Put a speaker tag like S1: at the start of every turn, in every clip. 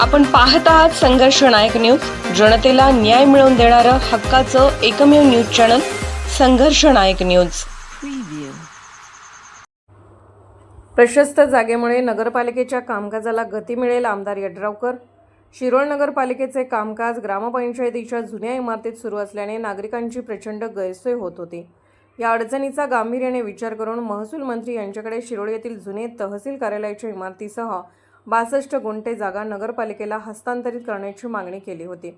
S1: आपण पाहत आहात संघर्ष नायक न्यूज. जनतेला न्याय मिळवून देणारं हक्काचं एकमेव न्यूज चॅनल संघर्ष नायक न्यूज. प्रशस्त जागेमुळे नगरपालिकेच्या कामकाजाला गती मिळेल आमदार यड्रावकर. शिरोळ नगरपालिकेचे कामकाज ग्रामपंचायतीच्या जुन्या इमारतीत सुरू असल्याने नागरिकांची प्रचंड गैरसोय होत होती. या अडचणीचा गांभीर्याने विचार करून महसूल मंत्री यांच्याकडे शिरोळ येथील जुने तहसील कार्यालयाच्या इमारतीसह बासष्ट गुंठे जागा नगरपालिकेला हस्तांतरित करण्याची मागणी केली होती.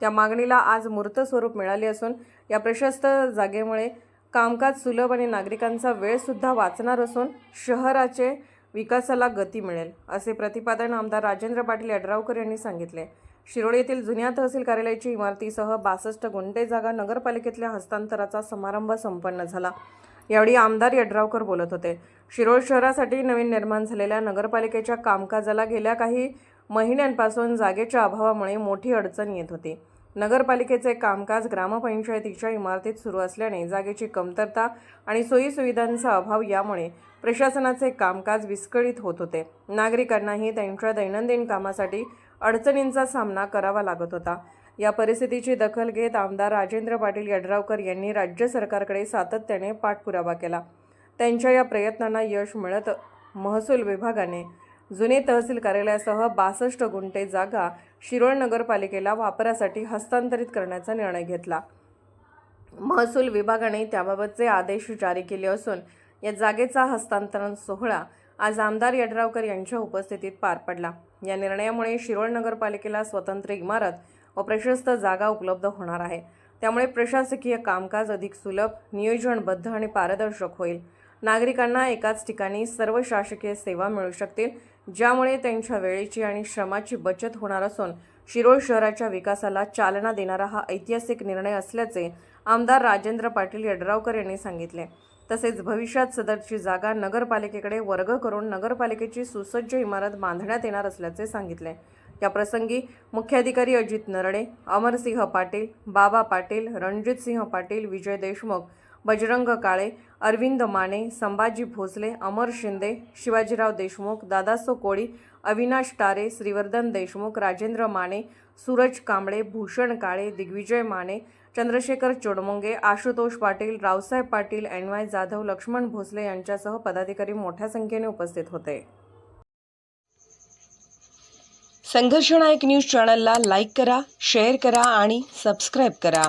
S1: त्या मागणीला आज मूर्त स्वरूप मिळाले असून या प्रशस्त जागेमुळे कामकाज सुलभ आणि नागरिकांचा वेळसुद्धा वाचणार असून शहराचे विकासाला गती मिळेल असे प्रतिपादन आमदार राजेंद्र पाटील यड्रावकर यांनी सांगितले. शिरोळ येथील जुन्या तहसील कार्यालयाची इमारतीसह बासष्ट गुंठे जागा नगरपालिकेतल्या हस्तांतराचा समारंभ संपन्न झाला. यावेळी आमदार यड्रावकर बोलत होते. शिरोळ शहरासाठी नवीन निर्माण झालेल्या नगरपालिकेच्या कामकाजाला गेल्या काही महिन्यांपासून जागेच्या अभावामुळे मोठी अडचण येत होती. नगरपालिकेचे कामकाज ग्रामपंचायतीच्या इमारतीत सुरू असल्याने जागेची कमतरता आणि सोयीसुविधांचा अभाव यामुळे प्रशासनाचे कामकाज विस्कळीत होत होते. नागरिकांनाही त्यांच्या दैनंदिन कामासाठी अडचणींचा सामना करावा लागत होता. या परिस्थितीची दखल घेत आमदार राजेंद्र पाटील यड्रावकर यांनी राज्य सरकारकडे सातत्याने पाठपुरावा केला. त्यांच्या या प्रयत्नांना यश मिळत महसूल विभागाने जुने तहसील कार्यालयासह बासष्ट गुंठे जागा शिरोळ नगरपालिकेला वापरासाठी हस्तांतरित करण्याचा निर्णय घेतला. महसूल विभागाने त्याबाबतचे आदेश जारी केले असून या जागेचा हस्तांतरण सोहळा आज आमदार यड्रावकर यांच्या उपस्थितीत पार पडला. या निर्णयामुळे शिरोळ नगरपालिकेला स्वतंत्र इमारत व प्रशस्त जागा उपलब्ध होणार आहे. त्यामुळे प्रशासकीय कामकाज अधिक सुलभ नियोजनबद्ध आणि पारदर्शक होईल. नागरिकांना एकाच ठिकाणी सर्व शासकीय सेवा मिळू शकतील ज्यामुळे त्यांच्या वेळेची आणि श्रमाची बचत होणार असून शिरोळ शहराच्या विकासाला चालना देणारा हा ऐतिहासिक निर्णय असल्याचे आमदार राजेंद्र पाटील यड्रावकर यांनी सांगितले. तसेच भविष्यात सदरची जागा नगरपालिकेकडे वर्ग करून नगरपालिकेची सुसज्ज इमारत बांधण्यात येणार असल्याचे सांगितले. या प्रसंगी मुख्याधिकारी अजित नरडे अमरसिंह पाटील बाबा पाटील रणजितसिंह पाटील विजय देशमुख बजरंग काळे अरविंद माने संभाजी भोसले अमर शिंदे शिवाजीराव देशमुख दादासो कोळी अविनाश टारे श्रीवर्धन देशमुख राजेंद्र माने सूरज कांबळे भूषण काळे दिग्विजय माने चंद्रशेखर चोडमुंगे आशुतोष पाटील रावसाहेब पाटील एन वाय जाधव लक्ष्मण भोसले यांच्यासह पदाधिकारी मोठ्या संख्येने उपस्थित होते. संघर्षनायक न्यूज चॅनलला लाईक करा शेअर करा आणि सबस्क्राईब करा.